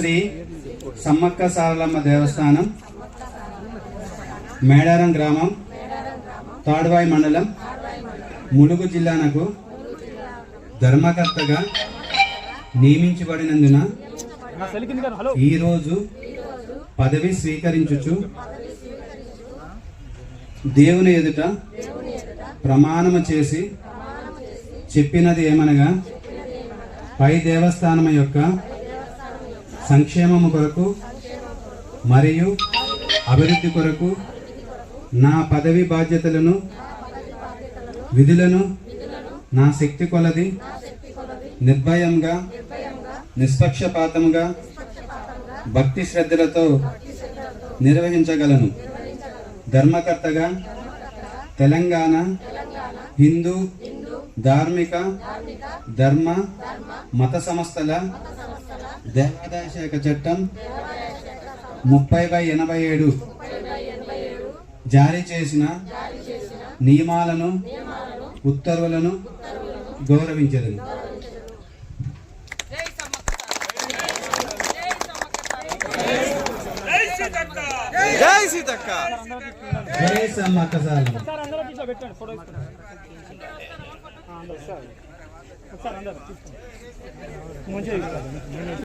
శ్రీ సమ్మక్క సారలమ్మ దేవస్థానం మేడారం గ్రామం తాడువాయి మండలం ములుగు జిల్లానకు ధర్మకర్తగా నియమించబడినందున ఈరోజు పదవి స్వీకరించుచు దేవుని ఎదుట ప్రమాణము చేసి చెప్పినది ఏమనగా పై దేవస్థానం యొక్క సంక్షేమము కొరకు మరియు అభివృద్ధి కొరకు నా పదవి బాధ్యతలను విధులను నా శక్తి కొలది నిర్భయంగా నిష్పక్షపాతంగా భక్తి శ్రద్ధలతో నిర్వహించగలను. ధర్మకర్తగా తెలంగాణ హిందూ ధార్మిక ధర్మ మత సంస్థల దేవాదాయ శాఖ చట్టం ముప్పై బై ఎనభై ఏడు జారీ చేసిన నియమాలను ఉత్తర్వులను గౌరవించదు జై సీతక్క జై సమ్మక్క సారలమ్మ. ఒకసారి అందరూ ఇట్లా పెట్టండి ఫోటో తీసుకుంటాం అందరూ ఒకసారి ఒకసారి అందరూ తీసుకోండి మంచిగా తీసుకోండి.